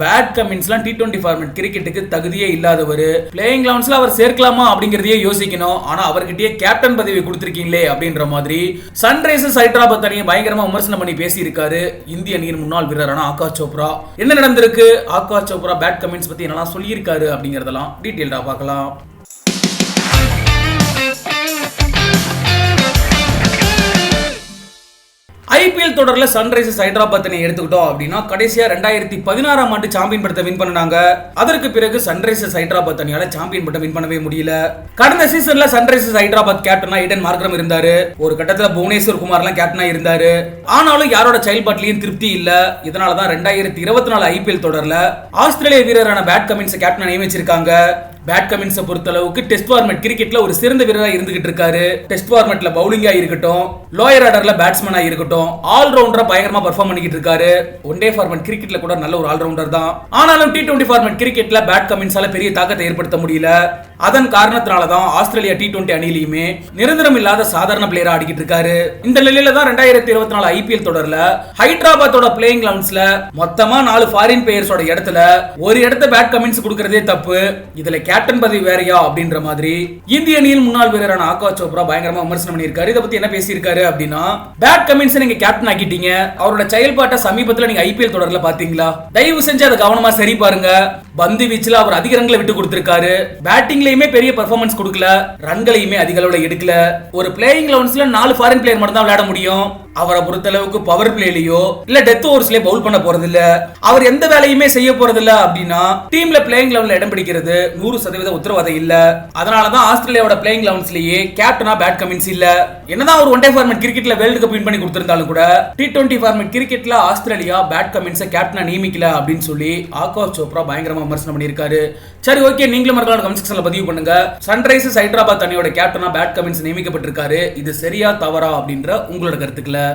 Bad கமின்ஸ்லாம் T twenty format கிரிக்கெட்டுக்கு தகுதியே இல்லாதவர். பிளேயிங் லெவன்ஸ்ல அவர் சேர்க்கலாமா அப்படிங்கறதையே யோசிக்கணும். ஆனா அவர்கிட்டயே கேப்டன் பதவி கொடுத்துருக்கீங்களே அப்படின்ற மாதிரி சன்ரைசர்ஸ் ஹைதராபாத் அணியை பயங்கரமா விமர்சனம் பண்ணி பேசியிருக்காரு. இந்திய அணியின் முன்னாள் வீரரான ஆகாஷ் சோப்ரா. என்ன நடந்திருக்கு? ஆகாஷ் சோப்ரா பேட் கமின்ஸ் பத்தி என்னெல்லாம் சொல்லியிருக்காரு அப்படிங்கறதெல்லாம் டீட்டெயில்டா பார்க்கலாம். ஐபிஎல் தொடர்ல சன்ரைசர்ஸ் ஹைதராபாத் எடுத்துக்கிட்டோம் அப்படின்னா கடைசியா ரெண்டாயிரத்தி பதினாறாம் ஆண்டு சாம்பியன் படத்தை வின் பண்ணாங்க அதற்கு பிறகு சன்ரைசர்ஸ் ஹைதராபாத் அணியால சாம்பியன் பட்டம் வின் பண்ணவே முடியல. கடந்த சீசன்ல சன்ரைசர்ஸ் ஹைதராபாத் கேப்டனா ஈடன் மார்க்ரம் இருந்தாரு. ஒரு கட்டத்துல புவனேஸ்வர் குமார்லாம் கேப்டனா இருந்தாரு. ஆனாலும் யாரோட செயல்பாட்டிலையும் திருப்தி இல்ல. இதனால தான் ரெண்டாயிரத்தி இருபத்தி நாலு ஐபிஎல் தொடர்ல ஆஸ்திரேலிய வீரரான பேட் கமின்ஸ் கேப்டனா நியமிச்சிருக்காங்க. பேட் கமின்ஸை பொறுத்த அளவுக்கு டெஸ்ட் ஃபார்மெட் கிரிக்கெட்ல ஒரு சிறந்த வீரராக இருந்துகிட்டு இருக்காரு. டெஸ்ட் ஃபார்மெட்ல பவுலிங்கா இருக்கட்டும் லோயர் ஆர்டர்ல பேட்ஸ்மேனா இருக்கட்டும் ஆல் ரவுண்டரா பயங்கரமா பெர்ஃபார்ம் பண்ணிக்கிட்டு இருக்காரு. ஒன் டே ஃபார்மெட் கிரிக்கெட்ல கூட நல்ல ஒரு ஆல்ரவுண்டர் தான். ஆனாலும் டி டுவெண்ட்டி ஃபார்மெட் கிரிக்கெட்ல பேட் கமின்ஸால பெரிய தாக்கத்தை ஏற்படுத்த முடியல. அதன் காரணத்தினால தான் ஆஸ்திரேலியா டி டுவெண்ட்டி அணியிலையுமே நிரந்தரம் இல்லாத சாதாரண பிளேயரா ஆடிக்கிட்டு இருக்காரு. இந்த நிலையில தான் ரெண்டாயிரத்தி இருபத்தி நாலு ஐபிஎல் தொடர்ல ஹைதராபாத்தோட பிளேயிங் லெவன்ஸ்ல மொத்தமா நாலு ஃபாரின் பிளேயர்ஸோட இடத்துல ஒரு இடத்த பேட் கமின்ஸ் கொடுக்கறதே தப்பு. இதுல கேப்டன் பதவி வேறையா அப்படின்ற மாதிரி இந்திய அணியில் முன்னாள் வீரரான ஆகாஷ் சோப்ரா பயங்கரமா விமர்சனம் பண்ணியிருக்காரு. இதை பத்தி என்ன பேசியிருக்காரு அப்படின்னா பேட் கமின்ஸ் நீங்க கேப்டன் ஆக்கிட்டீங்க. அவரோட செயல்பாட்டை சமீபத்துல நீங்க ஐபிஎல் தொடர்ல பாத்தீங்களா தயவு செஞ்சு அதை கவனமா சரி பாருங்க. பந்து வீச்சில் அவர் அதிக ரன்களை விட்டு கொடுத்திருக்காரு. பேட்டிங்லயுமே பெரிய பெர்ஃபார்மன்ஸ் கொடுக்கல. ரன்களையுமே அதிக அளவில் எடுக்கல. ஒரு பிளேயிங் லெவன்ஸ்ல நாலு ஃபாரின் பிளேயர் மட்டும் தான் விளையாட முடியும். அவரை பொறுத்த அளவுக்கு பவர் பிளேலயோ இல்ல டெத் ஓவர்ஸ்லயே பவுல் பண்ண போறது இல்ல அவர் எந்த வேலையுமே செய்ய போறது இல்ல அப்படின்னா டீம்ல பிளேயிங் லெவல்ல இடம் பிடிக்கிறது நூறு சதவீத உத்தரவாதம் இல்ல. அதனாலதான் ஆஸ்திரேலியாவோட பிளேயிங் லெவன்ஸ்லயே கேப்டனா பேட் கமின்ஸ் இல்ல. என்னதான் ஒரு ஒன் டே ஃபார்மெட் கிரிக்கெட்ல வேர்ல்டு கப் வின் பண்ணி கொடுத்திருந்தாலும் கூட டி டுவெண்ட்டி ஃபார்மெட் கிரிக்கெட்ல ஆஸ்திரேலியா பேட் கமின்ஸை கேப்டனா நியமிக்கல அப்படின்னு சொல்லி ஆகாஷ் சோப்ரா பயங்கரமா விமர்சனம் பண்ணியிருக்காரு. சரி ஓகே நீங்களும் மறக்கலாம் கமெண்ட் செக்ஷனில் பதிவு பண்ணுங்க. சன்ரைசர்ஸ் ஹைதராபாத் அணியோட கேப்டனா பேட் கமின்ஸ் நியமிக்கப்பட்டிருக்காரு. இது சரியா தவறா அப்படின்ற உங்களோட கருத்துக்களை